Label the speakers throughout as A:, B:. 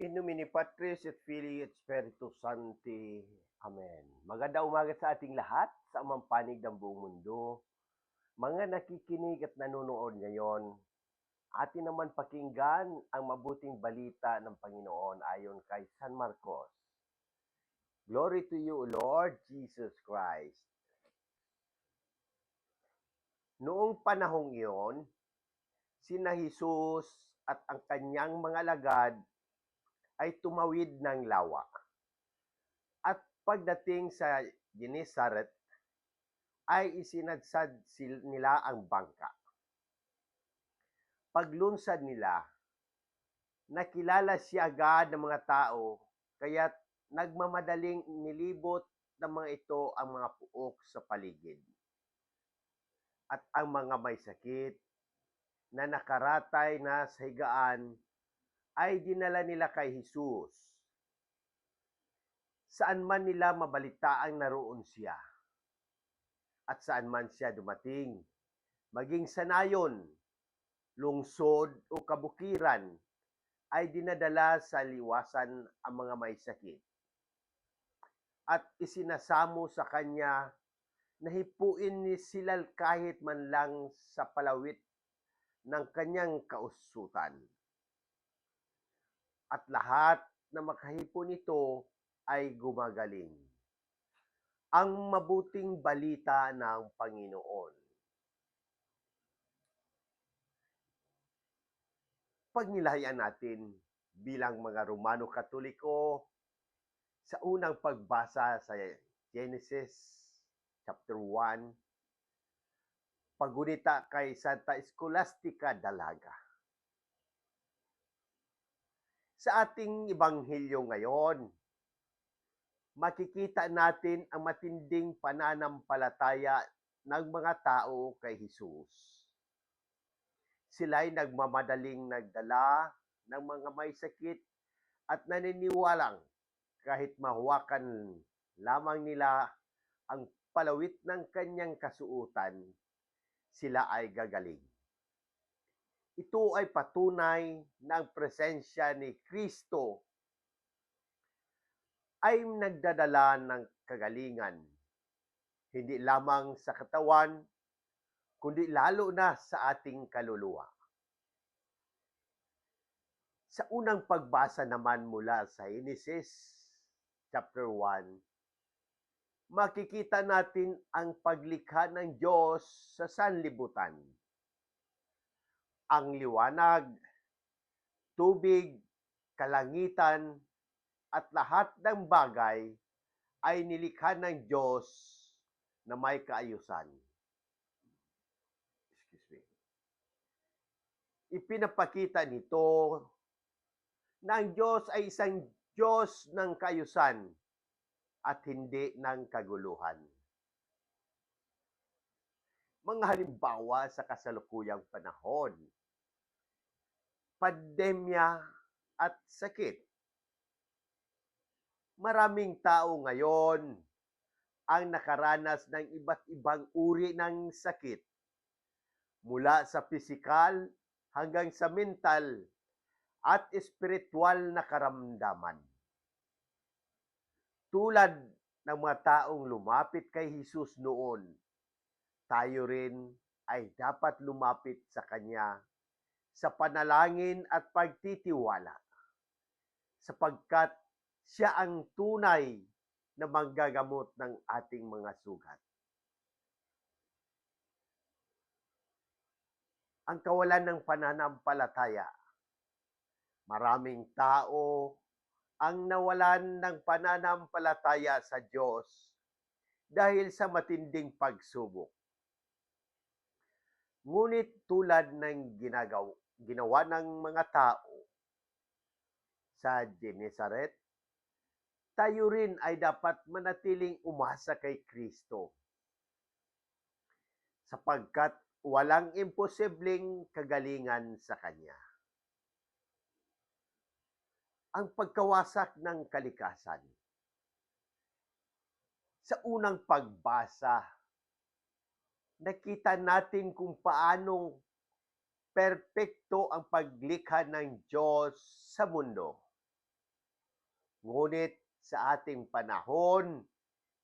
A: In nomine Patris et Filii et Spiritus Sancti. Amen. Maganda umaga sa ating lahat sa amang panig ng buong mundo. Mga nakikinig at nanonood ngayon, atin naman pakinggan ang mabuting balita ng Panginoon ayon kay San Marcos. Glory to you, Lord Jesus Christ. Noong panahong iyon, sina Jesus at ang kanyang mga lagad ay tumawid ng lawa. At pagdating sa Genesaret, ay isinadsad nila ang bangka. Paglunsad nila, nakilala siya agad ng mga tao, kaya't nagmamadaling nilibot ng mga ito ang mga puok sa paligid. At ang mga may sakit na nakaratay na sa higaan ay dinala nila kay Jesus. Saan man nila mabalitaang naroon siya at saan man siya dumating, maging sanayon, lungsod o kabukiran, ay dinadala sa liwasan ang mga may sakit. At isinasamo sa kanya na hipuin ni sila kahit man lang sa palawit ng kanyang kausutan. At lahat na makahipon nito ay gumagaling. Ang mabuting balita ng Panginoon. Pagnilayan natin bilang mga Romano Katoliko sa unang pagbasa sa Genesis chapter 1, pagunita kay Santa Scholastica Dalaga. Sa ating ibanghilyo ngayon, makikita natin ang matinding pananampalataya ng mga tao kay Jesus. Sila'y nagmamadaling nagdala ng mga may sakit at naniniwalang kahit mahuwakan lamang nila ang palawit ng kanyang kasuutan, sila ay gagaling. Ito ay patunay ng presensya ni Kristo ay nagdadala ng kagalingan, hindi lamang sa katawan, kundi lalo na sa ating kaluluwa. Sa unang pagbasa naman mula sa Genesis chapter 1, makikita natin ang paglikha ng Diyos sa sanlibutan. Ang liwanag, tubig, kalangitan, at lahat ng bagay ay nilikha ng Diyos na may kaayusan. Excuse me. Ipinapakita nito na ang Diyos ay isang Diyos ng kaayusan at hindi ng kaguluhan. Mga halimbawa sa kasalukuyang panahon, pandemya at sakit maraming tao ngayon ang nakaranas ng iba't ibang uri ng sakit. Mula sa pisikal hanggang sa mental at espiritual na karamdaman. Tulad ng mga taong lumapit kay Jesus noon, tayo rin ay dapat lumapit sa Kanya sa panalangin at pagtitiwala sapagkat siya ang tunay na manggagamot ng ating mga sugat. Ang kawalan ng pananampalataya. Maraming tao ang nawalan ng pananampalataya sa Diyos dahil sa matinding pagsubok. Ngunit tulad ng ginagaw, ginawa ng mga tao sa Genesaret, tayo rin ay dapat manatiling umasa kay Kristo. Sapagkat walang imposibleng kagalingan sa Kanya. Ang pagkawasak ng kalikasan. Sa unang pagbasa, nakita natin kung paanong perpekto ang paglikha ng Diyos sa mundo. Ngunit sa ating panahon,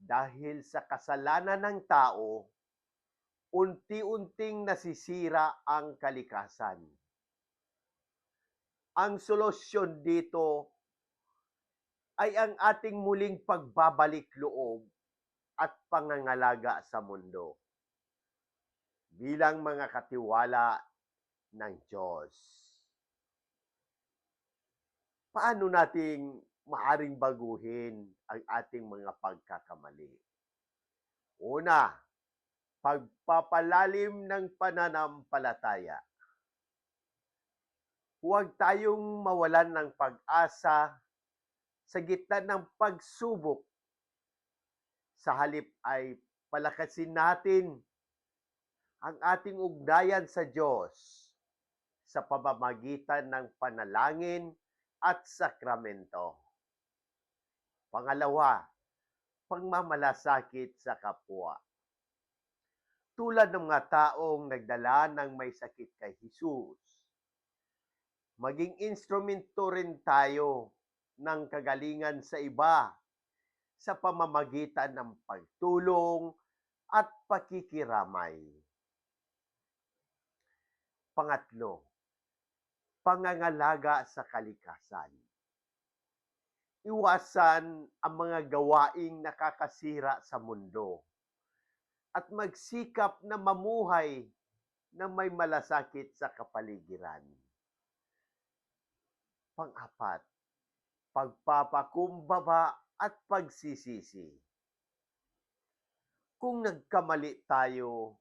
A: dahil sa kasalanan ng tao, unti-unting nasisira ang kalikasan. Ang solusyon dito ay ang ating muling pagbabalik loob at pangangalaga sa mundo bilang mga katiwala ng Diyos. Paano nating maaring baguhin ang ating mga pagkakamali? Una, pagpapalalim ng pananampalataya. Huwag tayong mawalan ng pag-asa sa gitna ng pagsubok. Sa halip ay palakasin natin ang ating ugnayan sa Diyos sa pamamagitan ng panalangin at sakramento. Pangalawa, pangmamalasakit sa kapwa. Tulad ng mga taong nagdala ng may sakit kay Jesus, maging instrumento rin tayo ng kagalingan sa iba sa pamamagitan ng pagtulong at pakikiramay. Pangatlo, pangangalaga sa kalikasan. Iwasan ang mga gawaing nakakasira sa mundo at magsikap na mamuhay na may malasakit sa kapaligiran. Pang-apat, pagpapakumbaba at pagsisisi. Kung nagkamali tayo,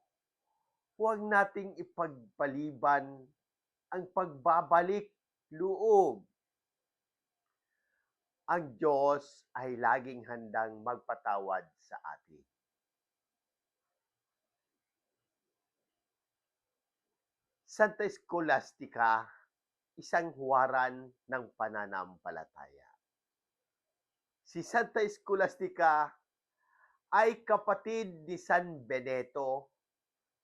A: huwag nating ipagpaliban ang pagbabalik loob. Ang Diyos ay laging handang magpatawad sa atin. Santa Scholastica, isang huwaran ng pananampalataya. Si Santa Scholastica ay kapatid ni San Benito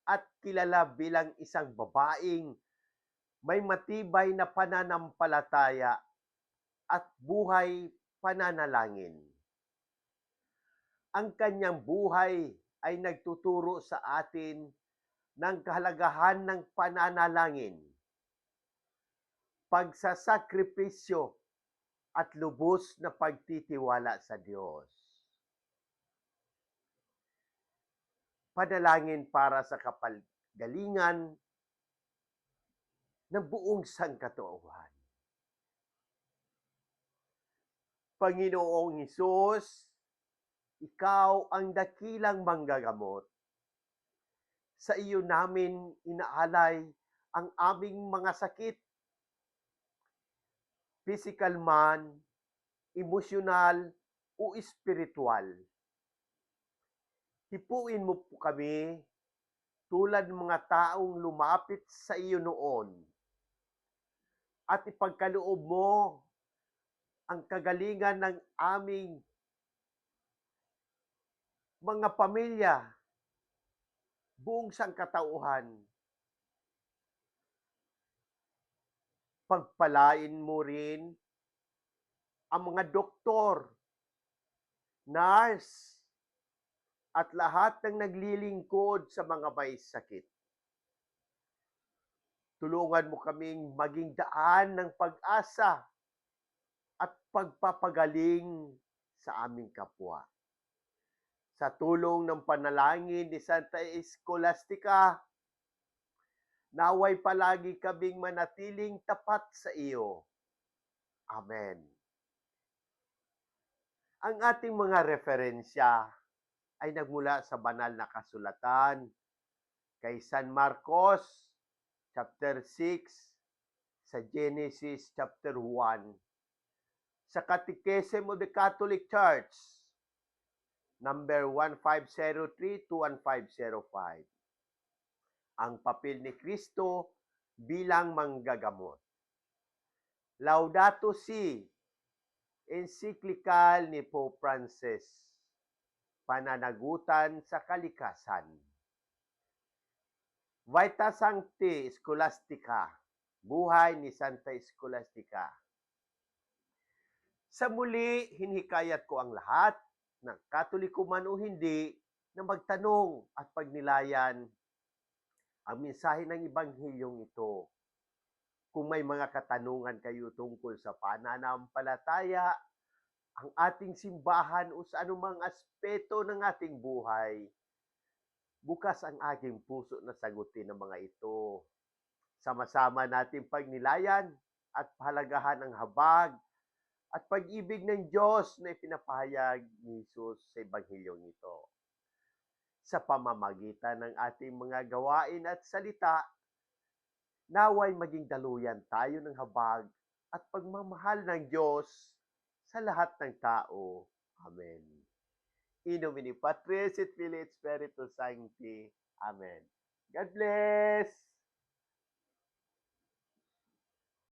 A: at kilala bilang isang babaeng may matibay na pananampalataya at buhay pananalangin. Ang kanyang buhay ay nagtuturo sa atin ng kahalagahan ng pananalangin, pagsasakripisyo at lubos na pagtitiwala sa Diyos. Panalangin para sa kapagalingan ng buong sangkatauhan. Panginoong Hesus, ikaw ang dakilang manggagamot. Sa iyo namin inaalay ang aming mga sakit, physical man, emosyonal o espiritual. Hipuin mo po kami tulad ng mga taong lumapit sa iyo noon at ipagkaloob mo ang kagalingan ng aming mga pamilya, buong sangkatauhan. Pagpalain mo rin ang mga doktor, nurse, at lahat ng naglilingkod sa mga may sakit. Tulungan mo kaming maging daan ng pag-asa at pagpapagaling sa aming kapwa. Sa tulong ng panalangin ni Santa Scholastica, naway palagi kaming manatiling tapat sa iyo. Amen. Ang ating mga referensya ay nagmula sa banal na kasulatan. Kay San Marcos chapter 6 sa Genesis chapter 1 sa Catechism of the Catholic Church number 1503 to 1505 ang papel ni Kristo bilang manggagamot. Laudato Si encyclical ni Pope Francis pananagutan sa kalikasan. Vita Sancti Scholastica, buhay ni Santa Scholastica. Sa muli, hinhikayat ko ang lahat, ng katoliko man o hindi, na magtanong at pagnilayan ang mensahe ng Ebanghilyong ito. Kung may mga katanungan kayo tungkol sa pananampalataya, ang ating simbahan o sa anumang aspeto ng ating buhay, bukas ang aking puso na sagutin ang mga ito. Sama-sama natin pagnilayan at pahalagahan ang habag at pag-ibig ng Diyos na ipinapahayag ni Jesus sa Ebanghilyong ito. Sa pamamagitan ng ating mga gawain at salita, naway maging daluyan tayo ng habag at pagmamahal ng Diyos sa lahat ng tao. Amen. In nomine Patris et Filii et Spiritus Sancti. Amen. God bless!